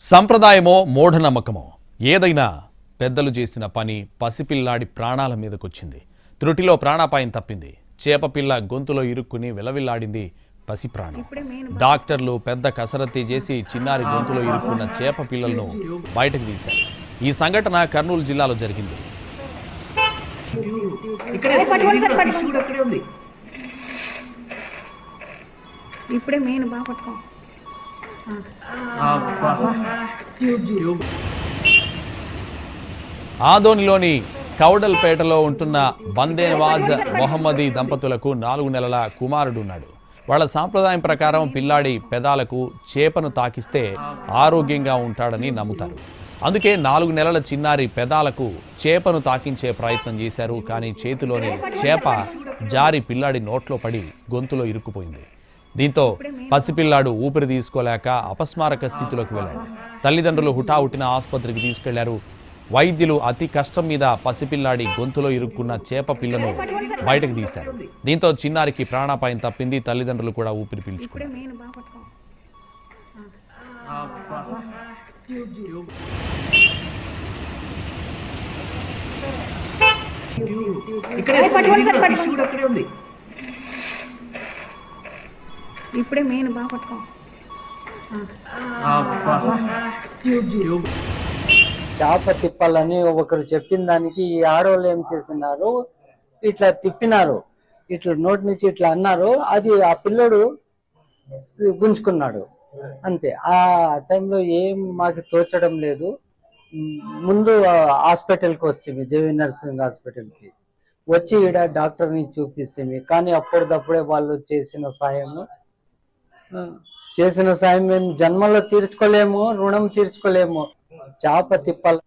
సంప్రదాయమో మూఢనమ్మకమో. ఏదైనా పెద్దలు చేసిన పని పసిపిల్లాడి ప్రాణాల మీదకొచ్చింది. త్రుటిలో ప్రాణాపాయం తప్పింది. చేపపిల్ల గొంతులో ఇరుక్కుని విలవిల్లాడింది పసి ప్రాణం. డాక్టర్లు పెద్ద కసరత్తి చేసి చిన్నారి గొంతులో ఇరుక్కున్న చేప పిల్లలను బయటకు తీశారు. ఈ సంఘటన కర్నూలు జిల్లాలో జరిగింది. ఇప్పుడే మెయిన్ బాగా పట్టుకో ఆదోనిలోని కౌడల్పేటలో ఉంటున్న బందేనవాజ్ మొహమ్మదీ దంపతులకు నాలుగు నెలల కుమారుడు ఉన్నాడు. వాళ్ళ సాంప్రదాయం ప్రకారం పిల్లాడి పెదాలకు చేపను తాకిస్తే ఆరోగ్యంగా ఉంటాడని నమ్ముతారు. అందుకే నాలుగు నెలల చిన్నారి పెదాలకు చేపను తాకించే ప్రయత్నం చేశారు. కానీ చేతిలోని చేప జారి పిల్లాడి నోట్లో పడి గొంతులో ఇరుక్కుపోయింది. దీంతో పసిపిల్లాడు ఊపిరి తీసుకోలేక అపస్మారక స్థితిలోకి వెళ్ళాడు. తల్లిదండ్రులు హుటాహుటిన ఆసుపత్రికి తీసుకెళ్ళారు. వైద్యులు అతి కష్టం మీద పసిపిల్లాడి గొంతులో ఇరుక్కున్న చేప పిల్లను బయటకు తీశారు. దీంతో చిన్నారికి ప్రాణాపాయం తప్పింది. తల్లిదండ్రులు కూడా ఊపిరి పీల్చుకున్నారు. ఇక్కడే ఉంది, ఇక్కడ ఫిష్ కూడా ఇక్కడే ఉంది ఇప్పుడే మెయిన్ బాగా పట్టుకో. చేప తిప్పాలని ఒకరు చెప్పిన దానికి ఈ ఆడవాళ్ళు ఏం చేసినారు ఇట్లా తిప్పినారు. ఇట్లా నోటి నుంచి ఇట్లా అన్నారు. అది ఆ పిల్లోడు గుంజుకున్నాడు. అంతే. ఆ టైంలో ఏం మాకు తోచడం లేదు. ముందు హాస్పిటల్కి వస్తుంది దేవి నర్సింగ్ హాస్పిటల్కి. వచ్చి ఈడ డాక్టర్ని చూపిస్తుంది కానీ అప్పటిదప్పుడే వాళ్ళు చేసిన సాయము ఆ, చేసిన సాయం మేము జన్మలో తీర్చుకోలేము రుణం తీర్చుకోలేము. చేప తిప్పాలి